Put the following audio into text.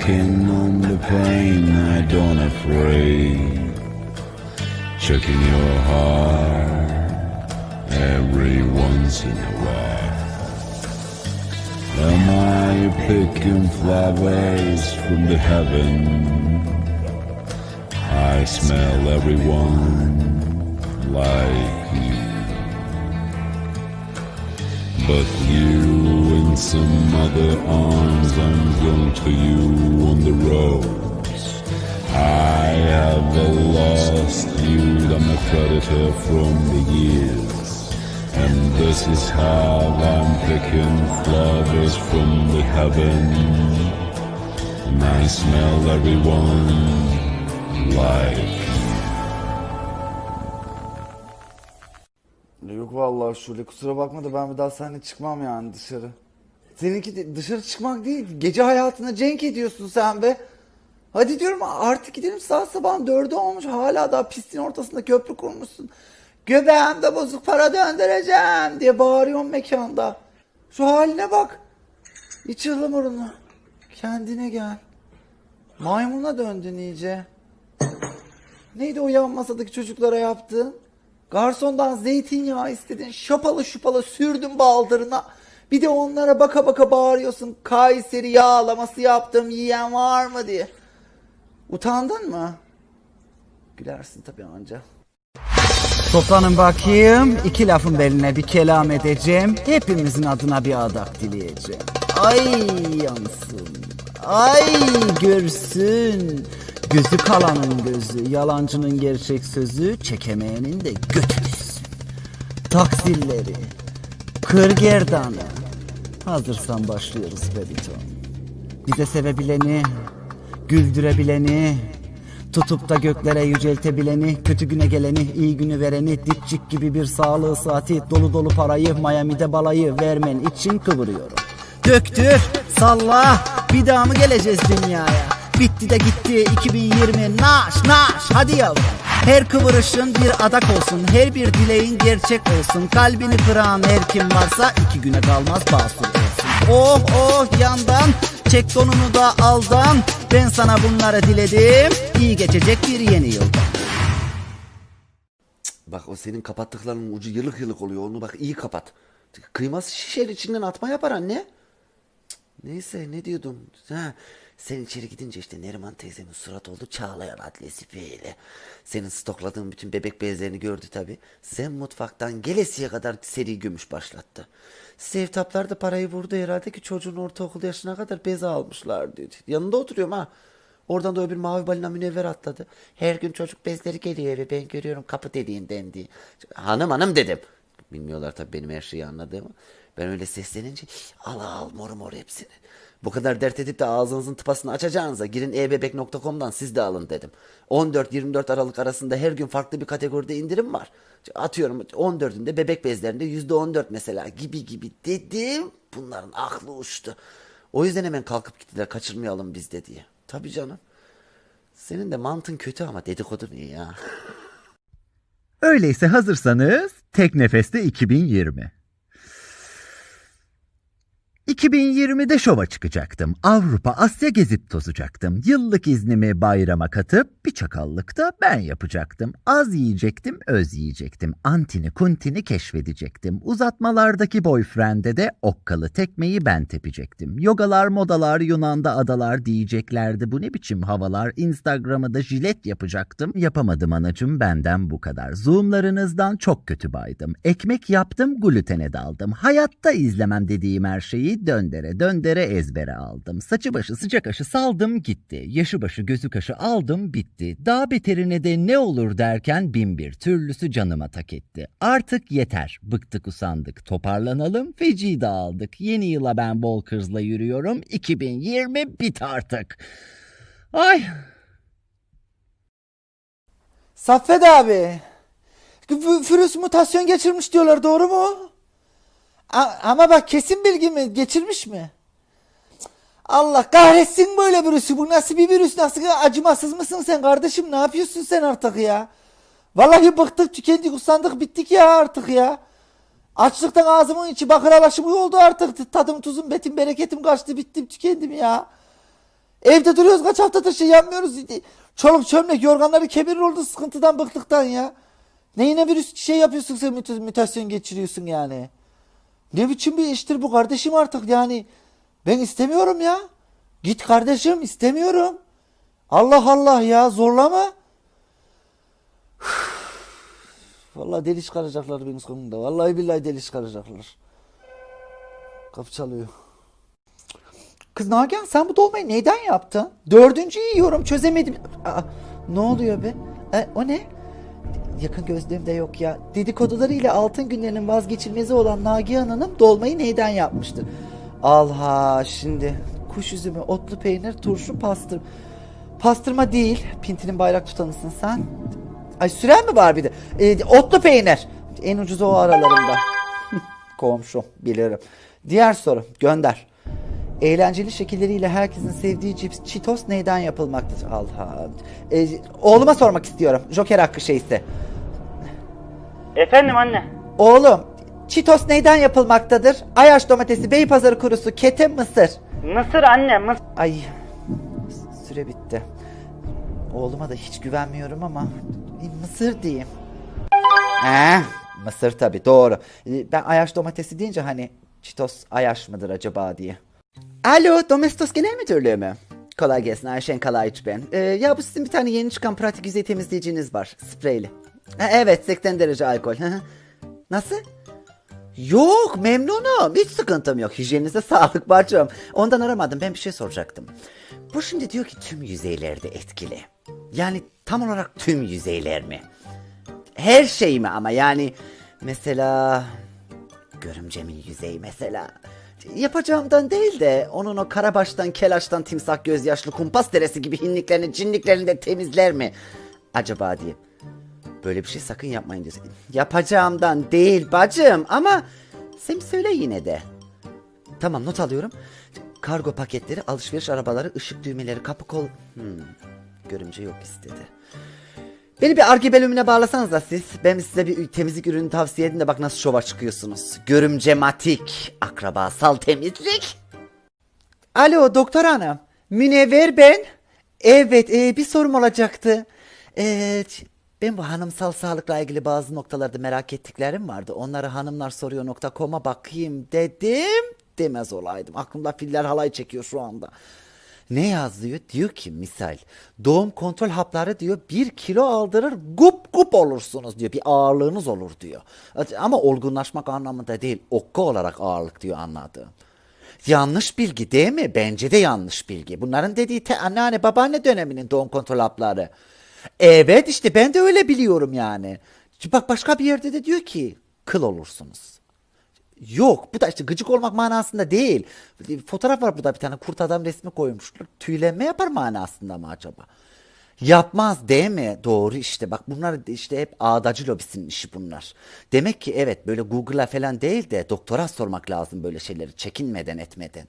Choking on the pain, I don't afraid. Checking your heart every once in a while. Am I picking flowers from the heaven? I smell everyone like you. But you in some other arms, I'm going to you on the roads. I have lost you, I'm a predator from the years. And this is how I'm picking flowers from the heaven. And I smell everyone like Yok vallahi Şule kusura bakma da ben bir daha seninle çıkmam yani dışarı. Seninki de dışarı çıkmak değil. Gece hayatına cenk ediyorsun sen be. Hadi diyorum artık gidelim saat sabahın dördü olmuş. Hala daha pistin ortasında köprü kurmuşsun. Göbeğimde bozuk para döndüreceğim diye bağırıyorsun mekanda. Şu haline bak. İç ıhlamurunu. Kendine gel. Maymuna döndün iyice. Neydi o yan masadaki çocuklara yaptığın? Garsondan zeytinyağı istedin, şapalı şupalı sürdün baldırına. Bir de onlara baka baka bağırıyorsun, Kayseri yağlaması yaptım, yiyen var mı diye. Utandın mı? Gülersin tabii anca. Toplanın bakayım. iki lafın beline bir kelam edeceğim. Hepimizin adına bir adak dileyeceğim. Ay yansın. Ay görsün. Gözü kalanın gözü, yalancının gerçek sözü, çekemeyenin de götü düşsün. Taksilleri, kırgerdanı. Hazırsan başlıyoruz Bebiton. Bize sevebileni, güldürebileni, tutup da göklere yüceltebileni, kötü güne geleni, iyi günü vereni, dipçik gibi bir sağlığı saati, dolu dolu parayı, Miami'de balayı vermen için kıvırıyorum. Döktür, salla, bir daha mı geleceğiz dünyaya? Bitti de gitti 2020, naş naş, hadi yavrum. Her kıvırışın bir adak olsun, her bir dileğin gerçek olsun. Kalbini kıran her kim varsa iki güne kalmaz basur. Oh oh yandan, çek donunu da aldan. Ben sana bunları diledim, iyi geçecek bir yeni yılda. Bak o senin kapattıklarının ucu yılık yılık oluyor. Onu bak iyi kapat. Kıyması şişer içinden atma yapar anne. Neyse ne diyordum. Ha, sen içeri gidince işte Neriman teyzemin surat oldu Çağlayan adlesi böyle. Senin stokladığın bütün bebek bezlerini gördü tabi. Sen mutfaktan gelesiye kadar seri gümüş başlattı. Sevtaplar da parayı vurdu herhalde ki çocuğun ortaokul yaşına kadar bez almışlar dedi. Yanında oturuyorum ha. Oradan da öbür mavi balina münevver atladı. Her gün çocuk bezleri geliyor eve ben görüyorum kapı deliğinden diye. Hanım hanım dedim. Bilmiyorlar tabii benim her şeyi anladığımı. Ben öyle seslenince al al mor mor hepsini. Bu kadar dert edip de ağzınızın tıpasını açacağınıza girin ebebek.com'dan siz de alın dedim. 14-24 Aralık arasında her gün farklı bir kategoride indirim var. Atıyorum 14'ünde bebek bezlerinde %14 mesela gibi gibi dedim. Bunların aklı uçtu. O yüzden hemen kalkıp gittiler kaçırmayalım biz de diye. Tabii canım. Senin de mantın kötü ama dedikodun iyi ya. Öyleyse hazırsanız tek nefeste 2020. 2020'de şova çıkacaktım. Avrupa, Asya gezip tozacaktım. Yıllık iznimi bayrama katıp bir çakallık da ben yapacaktım. Az yiyecektim, öz yiyecektim. Antini kuntini keşfedecektim. Uzatmalardaki boyfriend'e de okkalı tekmeyi ben tepecektim. Yogalar, modalar, Yunan'da adalar diyeceklerdi. Bu ne biçim havalar? Instagram'ı da jilet yapacaktım. Yapamadım anacım benden bu kadar. Zoomlarınızdan çok kötü baydım. Ekmek yaptım, glutene daldım. Hayatta izlemem dediğim her şeyi döndere döndere ezbere aldım. Saçı başı sıcak aşı saldım gitti. Yaşı başı gözü kaşı aldım bitti. Daha beterine de ne olur derken bin bir türlüsü canıma tak etti. Artık yeter. Bıktık usandık. Toparlanalım. Feci dağıldık. Yeni yıla ben kızla yürüyorum. 2020 bit artık. Ay Saffet abi. v- Virüs mutasyon geçirmiş diyorlar doğru mu? Ama bak kesin bilgi mi? Geçirmiş mi? Allah kahretsin böyle virüsü. Bu nasıl bir virüs? Nasıl acımasız mısın sen kardeşim? Ne yapıyorsun sen artık ya? Vallahi bıktık, tükendik, usandık, bittik ya artık ya. Açlıktan ağzımın içi bakır alaşımı oldu artık. Tadım tuzum, betim bereketim kaçtı, bittim, tükendim ya. Evde duruyoruz kaç haftadır şey yapmıyoruz. Çoluk çömlek yorganları kebirir oldu sıkıntıdan bıktıktan ya. Neyine virüs şey yapıyorsun sen müta- mutasyon geçiriyorsun yani. Ne biçim bir iştir bu kardeşim artık yani. Ben istemiyorum ya. Git kardeşim istemiyorum. Allah Allah ya zorlama. Vallahi deli çıkaracaklar benim sonunda. Vallahi billahi deli çıkaracaklar. Kapı çalıyor. Kız Nagihan sen bu dolmayı neyden yaptın? Dördüncü yiyorum çözemedim. Aa, ne oluyor be? E, o ne? Yakın gözlüğümde yok ya. Dedikodularıyla altın günlerinin vazgeçilmezi olan Nagihan Hanım dolmayı neyden yapmıştır? Alha şimdi kuş üzümü, otlu peynir, turşu, pastır. Pastırma değil. Pintinin bayrak tutanısın sen. Ay süren mi var bir de? E, otlu peynir. En ucuz o aralarında. Komşum bilirim. Diğer soru gönder. Eğlenceli şekilleriyle herkesin sevdiği cips Cheetos neyden yapılmaktadır? Allah. E, oğluma sormak istiyorum. Joker hakkı şeyse. Efendim anne. Oğlum Cheetos neyden yapılmaktadır? Ayaş domatesi, Beypazarı kurusu, kete, mısır. Mısır anne mısır. Ay süre bitti. Oğluma da hiç güvenmiyorum ama mısır diyeyim. Eh, mısır tabi doğru. E, Ben Ayaş domatesi deyince hani Çitos Ayaş mıdır acaba diye. Alo Domestos Genel Müdürlüğü mü? Kolay gelsin Ayşen Kalaycı ben. Ee, ya bu sizin bir tane yeni çıkan pratik yüzey temizleyiciniz var. Spreyli. Ha, evet 80 derece alkol. Nasıl? Yok memnunum. Hiç sıkıntım yok. Hijyeninize sağlık bacım. Ondan aramadım. Ben bir şey soracaktım. Bu şimdi diyor ki tüm yüzeylerde etkili. Yani tam olarak tüm yüzeyler mi? Her şey mi ama yani mesela görümcemin yüzeyi mesela yapacağımdan değil de onun o karabaştan, kelaştan, timsah gözyaşlı, kumpas deresi gibi hinliklerini, cinliklerini de temizler mi? Acaba diye. Böyle bir şey sakın yapmayın diyorsun. Yapacağımdan değil bacım ama sen söyle yine de. Tamam not alıyorum. Kargo paketleri, alışveriş arabaları, ışık düğmeleri, kapı kol... Hmm, görümce yok istedi. Beni bir arge bölümüne bağlasanız da siz. Ben size bir temizlik ürünü tavsiye edin de bak nasıl şova çıkıyorsunuz. Görümcematik, akrabasal temizlik. Alo doktor hanım. Münevver ben. Evet e, bir sorum olacaktı. E, ben bu hanımsal sağlıkla ilgili bazı noktalarda merak ettiklerim vardı. Onları hanımlar soruyor.com'a bakayım dedim. Demez olaydım. Aklımda filler halay çekiyor şu anda. Ne yazıyor? Diyor ki misal doğum kontrol hapları diyor bir kilo aldırır gup gup olursunuz diyor. Bir ağırlığınız olur diyor. Ama olgunlaşmak anlamında değil okka olarak ağırlık diyor anladığım. Yanlış bilgi değil mi? Bence de yanlış bilgi. Bunların dediği te anneanne babaanne döneminin doğum kontrol hapları. Evet işte ben de öyle biliyorum yani. Bak başka bir yerde de diyor ki kıl olursunuz. Yok bu da işte gıcık olmak manasında değil. Fotoğraf var burada bir tane kurt adam resmi koymuşlar. Tüylenme yapar manasında mı acaba? Yapmaz değil mi? Doğru işte bak bunlar işte hep ağdacı lobisinin işi bunlar. Demek ki evet böyle Google'a falan değil de doktora sormak lazım böyle şeyleri çekinmeden etmeden.